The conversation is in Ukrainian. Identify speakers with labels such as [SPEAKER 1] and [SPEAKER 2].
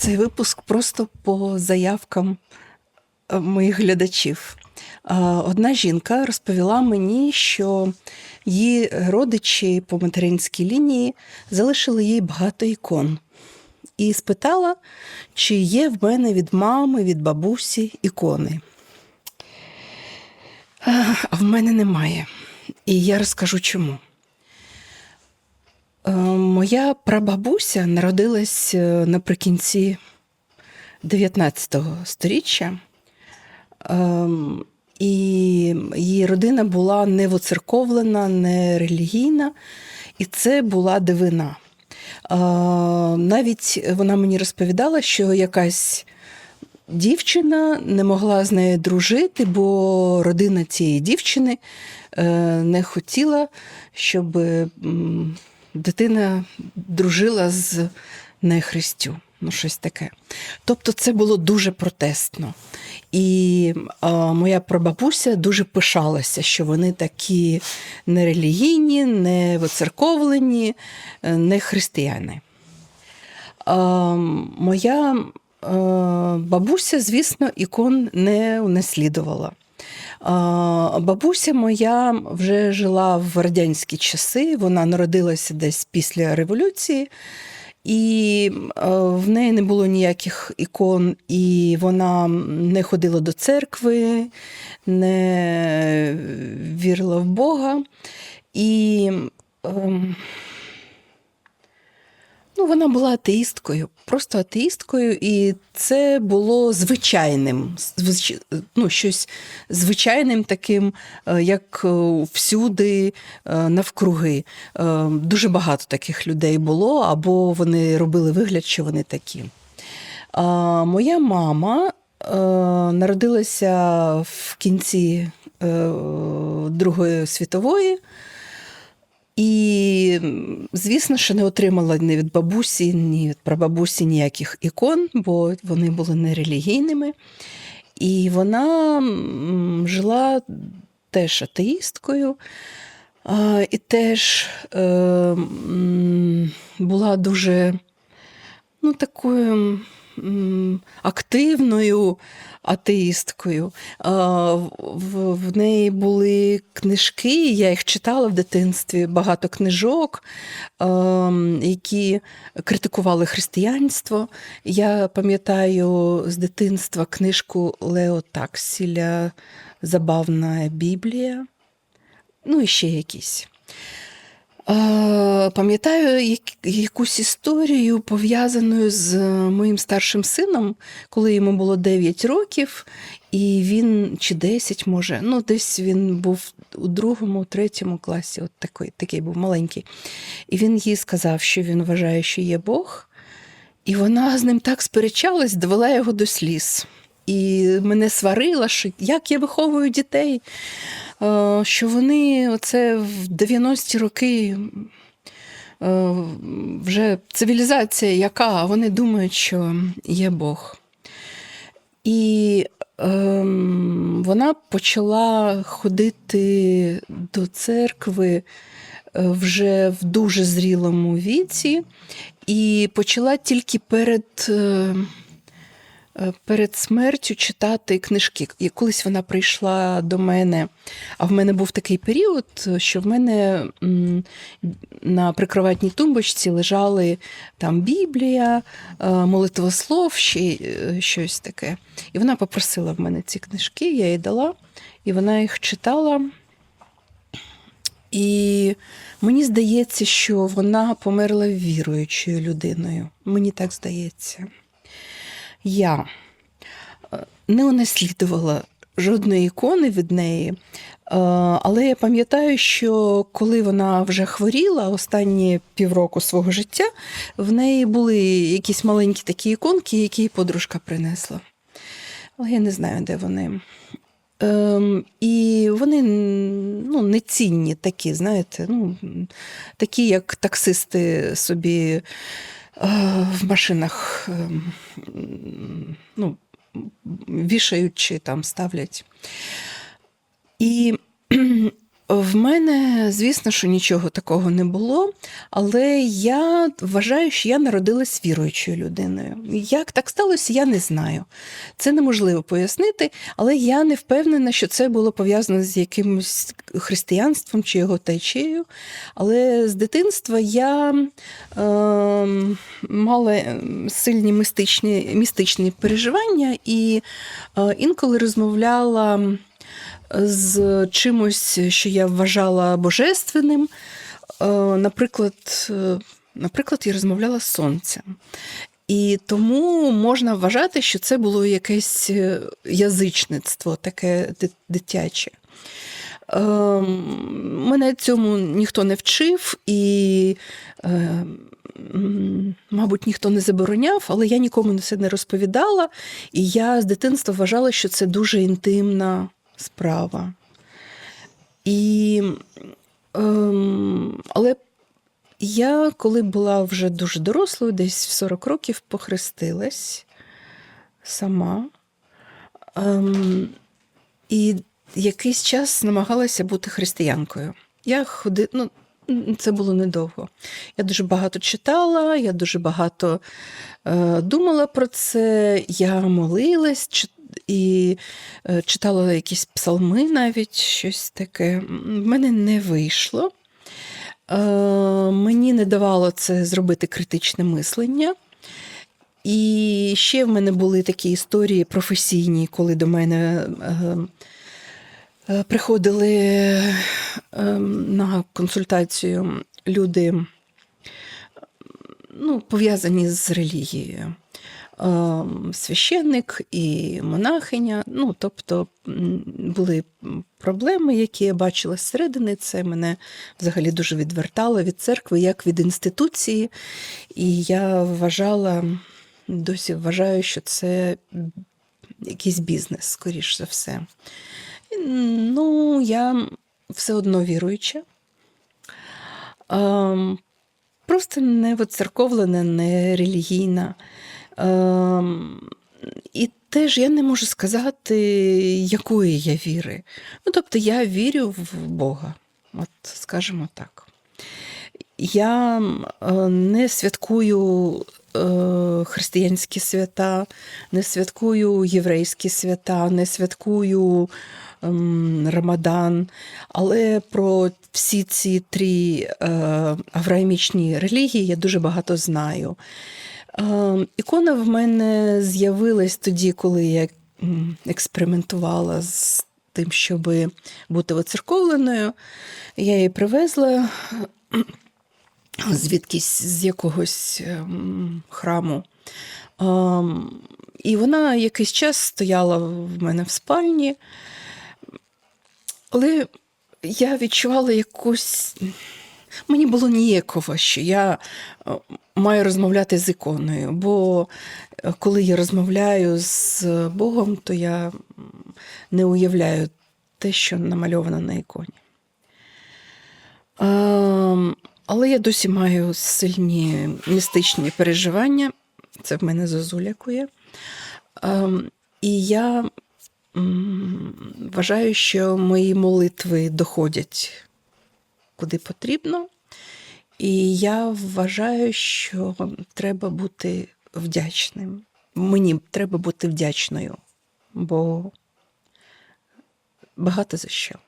[SPEAKER 1] цей випуск просто по заявкам е, моїх глядачів. Одна жінка розповіла мені, що її родичі по материнській лінії залишили їй багато ікон. І спитала, чи є в мене від мами, від бабусі ікони. А в мене немає. І я розкажу чому. Е, Моя прабабуся народилась е, наприкінці 19 століття, Ем, і її родина була не воцерковлена, не релігійна, і це була дивина. Е, Навіть вона мені розповідала, що якась дівчина не могла з нею дружити, бо родина цієї дівчини не хотіла, щоб дитина дружила з нехристю. Ну, щось таке. Тобто це було дуже протестно. І а, моя прабабуся дуже пишалася, що вони такі нерелігійні, не воцерковлені, е, не християни. А, моя е, бабуся, звісно, ікон не унаслідувала. Бабуся моя вже жила в радянські часи, вона народилася десь після революції, і е, в неї не було ніяких ікон, і вона не ходила до церкви, не вірила в Бога. І ем, Ну, вона була атеїсткою, просто атеїсткою, і це було звичайним, звич- ну, щось звичайним таким, е, як е, всюди е, навкруги. Дуже багато таких людей було, або вони робили вигляд, що вони такі. Моя мама народилася в кінці Другої світової. І, звісно, що не отримала ні від бабусі, ні від прабабусі ніяких ікон, бо вони були нерелігійними. І вона жила теж атеїсткою, і теж е, була дуже ну, такою активною атеїсткою. В, неї були книжки, я їх читала в дитинстві, багато книжок, які критикували християнство. Я пам'ятаю з дитинства книжку Лео Таксіля Забавна Біблія. Ну і ще якісь. Е, Пам'ятаю якусь історію пов'язану з моїм старшим сином, коли йому було 9 років, і він чи 10, може, ну десь він був у другому, третьому класі, от такий, такий був маленький. І він їй сказав, що він вважає, що є Бог. І вона з ним так сперечалась, довела його до сліз. І мене сварила, що як я виховую дітей, що вони оце в 90-ті роки е, вже цивілізація яка, вони думають, що є Бог. І ем, вона почала ходити до церкви е, вже в дуже зрілому віці, і почала тільки перед. е, е, Перед смертю читати книжки. І колись вона прийшла до мене, а в мене був такий період, що в мене на прикроватній тумбочці лежали там Біблія, е, молитвослов, ще е, щось таке. І вона попросила в мене ці книжки, я їй дала, і вона їх читала. І мені здається, що вона померла віруючою людиною. Мені так здається. Я е, не унаслідувала жодної ікони від неї, е, але я пам'ятаю, що коли вона вже хворіла останні півроку свого життя, в неї були якісь маленькі такі іконки, які подружка принесла. Але я не знаю, де вони. Ем, і вони ну, нецінні такі, знаєте, ну, такі, як таксисти собі в машинах ем, ну, вішають чи там ставлять. І В мене, звісно, що нічого такого не було, але я вважаю, що я народилась віруючою людиною. Як так сталося, я не знаю. Це неможливо пояснити, але я не впевнена, що це було пов'язано з якимось християнством чи його течією. Але з дитинства я е, мала сильні містичні, містичні переживання і е, інколи розмовляла з чимось, що я вважала божественним. Е, Наприклад, е, наприклад, я розмовляла з сонцем. І тому можна вважати, що це було якесь е, язичництво, таке дитяче. Ем, Мене цьому ніхто не вчив, і, мабуть, ніхто не забороняв, але я нікому це не розповідала. І я з дитинства вважала, що це дуже інтимна справа. І, ем, але я, коли була вже дуже дорослою, десь в 40 років, похрестилась сама. Ем, і якийсь час намагалася бути християнкою. Я ходи... ну, це було недовго. Я дуже багато читала, я дуже багато е, думала про це, я молилась чи- і е, читала якісь псалми навіть, щось таке. В мене не вийшло. Е, мені не давало це зробити критичне мислення. І ще в мене були такі історії професійні, коли до мене е, приходили на консультацію люди, ну, пов'язані з релігією. Е, Священник і монахиня. Ну, тобто були проблеми, які я бачила зсередини. Це мене взагалі дуже відвертало від церкви, як від інституції. І я вважала, досі вважаю, що це якийсь бізнес, скоріш за все. Ну, я все одно віруюча. Ем, Просто не воцерковлена, не релігійна. Ем, І теж я не можу сказати, якої я віри. Ну, тобто я вірю в Бога, от скажімо так. Я е, не святкую е, християнські свята, не святкую єврейські свята, не святкую ем, Рамадан, але про всі ці три е, авраамічні релігії я дуже багато знаю. Е, Ікона в мене з'явилась тоді, коли я експериментувала з тим, щоб бути оцерковленою. Я її привезла звідкись з якогось ем, храму. Ем, І вона якийсь час стояла в мене в спальні, але я відчувала якусь. Мені було ніяково, що я е, маю розмовляти з іконою, бо е, коли я розмовляю з Богом, то я не уявляю те, що намальовано на іконі. Ем, Але я досі маю сильні містичні переживання. Це в мене зозулякує. Ем, І я вважаю, що мої молитви доходять куди потрібно. І я вважаю, що треба бути вдячним. Мені треба бути вдячною, бо багато за що.